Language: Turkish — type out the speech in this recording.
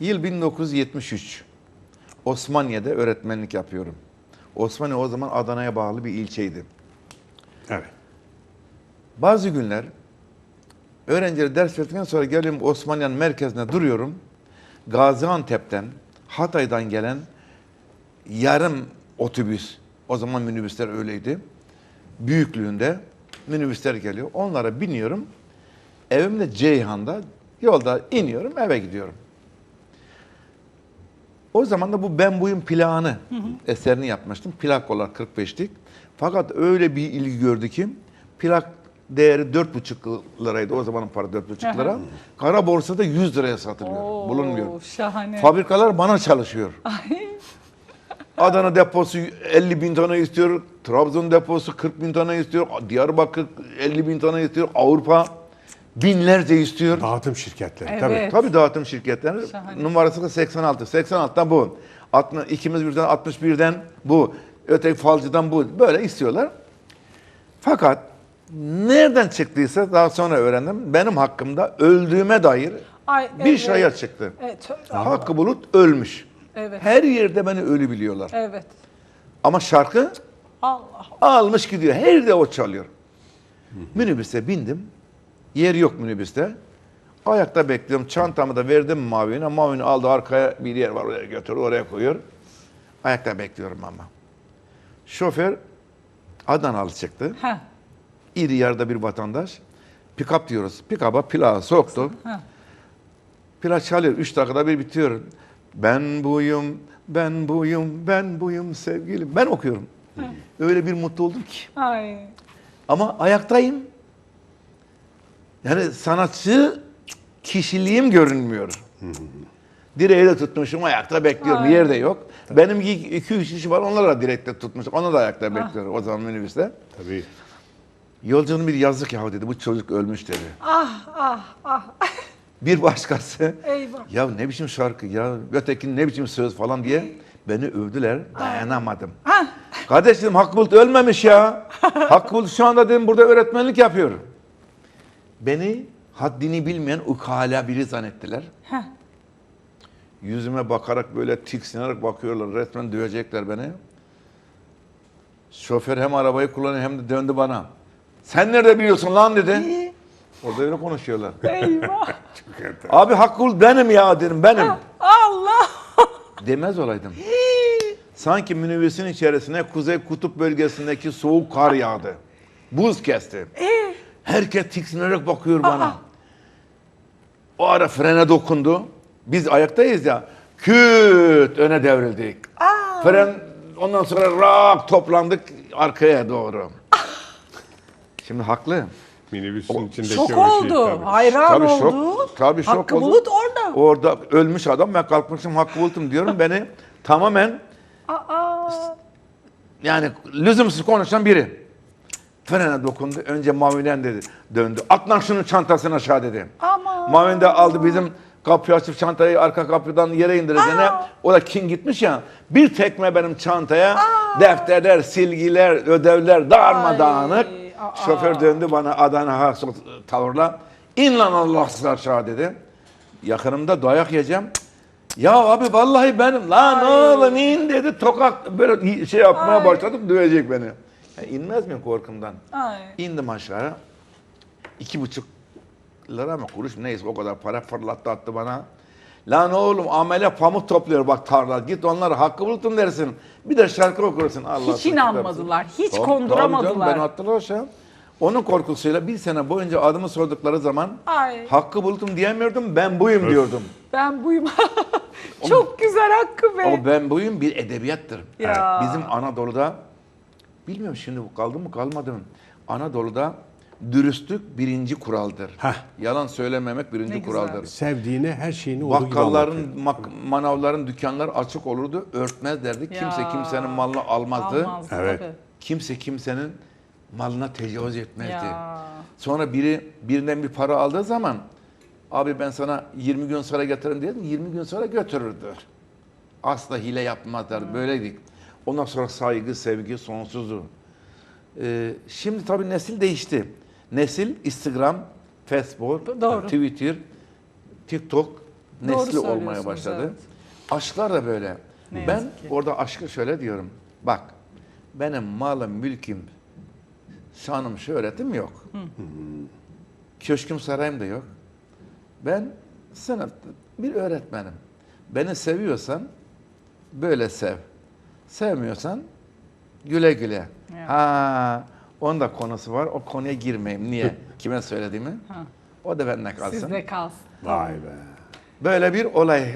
Yıl 1973. Osmaniye'de öğretmenlik yapıyorum. Osmaniye o zaman Adana'ya bağlı bir ilçeydi. Evet. Bazı günler öğrencilere ders verdikten sonra geliyorum Osmaniye'nin merkezine duruyorum. Gaziantep'ten, Hatay'dan gelen yarım otobüs, o zaman minibüsler öyleydi, büyüklüğünde minibüsler geliyor. Onlara biniyorum. Evimde Ceyhan'da yolda iniyorum eve gidiyorum. O zaman da bu Ben Buyum plağını eserini yapmıştım. Plak olarak 45'lik. Fakat öyle bir ilgi gördü ki plak değeri 4,5 liraydı. O zamanın para 4,5 lira. Kara borsada 100 liraya satılıyor. Oo, Bulunmuyor. Şahane. Fabrikalar bana çalışıyor. Adana deposu 50 bin tane istiyor. Trabzon deposu 40 bin tane istiyor. Diyarbakır 50 bin tane istiyor. Avrupa binlerce istiyor. Dağıtım şirketleri. Evet. Tabii. Tabii dağıtım şirketleri. Şahane. Numarası da 86. 86'dan bu. 60, ikimiz birden 61'den bu. Öteki falcıdan bu. Böyle istiyorlar. Fakat nereden çıktıysa daha sonra öğrendim. Benim hakkımda öldüğüme dair Ay, bir evet. şaya çıktı. Evet. Hakkı Bulut ölmüş. Evet. Her yerde beni ölü biliyorlar. Evet. Ama şarkı Allah. almış gidiyor. Her yerde o çalıyor. Minibüse bindim. Yer yok minibüste. Ayakta bekliyorum. Çantamı da verdim Mavi'ne. Mavi'ni aldı arkaya bir yer var oraya götürüyor. Oraya koyuyor. Ayakta bekliyorum ama. Şoför Adanalı çıktı. Ha. İri yarıda bir vatandaş. Pick-up diyoruz. Pick-up'a plağı soktu. Ha. Plak çalıyor. Üç dakikada bir bitiyor. Ben buyum, ben buyum, ben buyum sevgilim. Ben okuyorum. Öyle bir mutlu oldum ki. Ay. Ama ayaktayım. Yani sanatçı kişiliğim görünmüyor. Direği de tutmuşum ayakta bekliyorum. Ay. Yerde yok. Benim iki, iki üç kişi var onları da direkte tutmuşum. Onu da ayakta bekliyorum o zaman minibüste. Tabii. Yolcunun bir yazık yahu dedi. Bu çocuk ölmüş dedi. Ah ah ah. Bir başkası Eyvah. ya ne biçim şarkı ya ötekinin ne biçim söz falan diye beni övdüler. Dayanamadım. Kardeş dedim Hakkı Bulut ölmemiş ya. Hakkı Bulut şu anda dedim burada öğretmenlik yapıyor. Beni haddini bilmeyen ukala biri zannettiler. Heh. Yüzüme bakarak böyle tiksinerek bakıyorlar. Resmen dövecekler beni. Şoför hem arabayı kullanıyor hem de döndü bana. Sen nerede biliyorsun lan dedi. Orada öyle konuşuyorlar. Eyvah. Abi Hakkı Bulut benim ya dedim benim. Allah. Demez olaydım. Sanki minibüsün içerisine Kuzey Kutup bölgesindeki soğuk kar yağdı. Buz kesti. Herkes tiksinerek bakıyor bana. O ara frene dokundu. Biz ayaktayız ya. Küt öne devrildik. Fren ondan sonra rak toplandık arkaya doğru. Şimdi haklı. Minibüsün içindeki Şok o şey oldu. tabii. Hayran Tabii oldu. şok, tabii şok Hakkı oldu. Bulut orada. Orada ölmüş adam ben kalkmışım Hakkı Bulut'um diyorum. Beni tamamen Aa. Yani lüzumsuz konuşan biri. Frene dokundu. Önce Mavi'den dedi. Döndü. At lan şunun çantasını aşağı dedi. Aman. Mavin de aldı bizim kapıyı açıp çantayı arka kapıdan yere indireceğine. O da kin gitmiş ya. Bir tekme benim çantaya. Defterler, silgiler, ödevler darmadağınık. Ay, aa. Şoför döndü bana Adana tavırla. İn lan Allah aşağı dedi. Yakınımda dayak yiyeceğim. Ya abi vallahi benim lan oğlum in dedi tokak böyle şey yapmaya Ay. başladım dövecek beni. Ya inmez miyim korkumdan? Ay. İndim aşağı. İki buçuk lira mı kuruş mu neyse o kadar para fırlattı attı bana. Lan oğlum amele pamuk topluyor bak tarla. Git onlara hakkı buldum dersin. Bir de şarkı okursun. Allah Hiç inanmadılar. Hiç Tabii, tabii konduramadılar. canım, beni attılar aşağı. Onun korkusuyla bir sene boyunca adımı sordukları zaman Ay. hakkı buldum diyemiyordum ben buyum diyordum. Ben buyum. Çok güzel Hakkı Bey. Ama ben buyum bir edebiyattır. Ya. Bizim Anadolu'da bilmiyorum şimdi bu kaldı mı kalmadı mı? Anadolu'da dürüstlük birinci kuraldır. Heh. Yalan söylememek birinci Ne güzel. kuraldır. Sevdiğini, her şeyini olduğu. Bakkalların, mak- manavların, dükkanlar açık olurdu, örtmezlerdi. Kimse Ya. kimsenin malını almazdı. Almazdı Evet. tabii. Kimse kimsenin malına tecavüz etmezdi. Ya. Sonra biri birinden bir para aldığı zaman abi ben sana 20 gün sonra getiririm dedim 20 gün sonra götürürdü. Asla hile yapmazlar. Böyleydik. Ondan sonra saygı, sevgi sonsuzdu. Ee, şimdi tabii nesil değişti. Nesil Instagram, Facebook, Doğru. Twitter, TikTok Doğru nesli olmaya başladı. evet. Aşklar da böyle. Ne ben orada aşkı şöyle diyorum. Bak benim malım, mülküm, şanım, şöhretim yok. Köşküm, sarayım da yok. Ben sınıfta bir öğretmenim. Beni seviyorsan böyle sev. Sevmiyorsan güle güle. Evet. Ha, onun da konusu var. O konuya girmeyeyim. Niye? Kime söylediğimi? Ha. O da bende kalsın. Sizde kalsın. Vay be. Böyle bir olay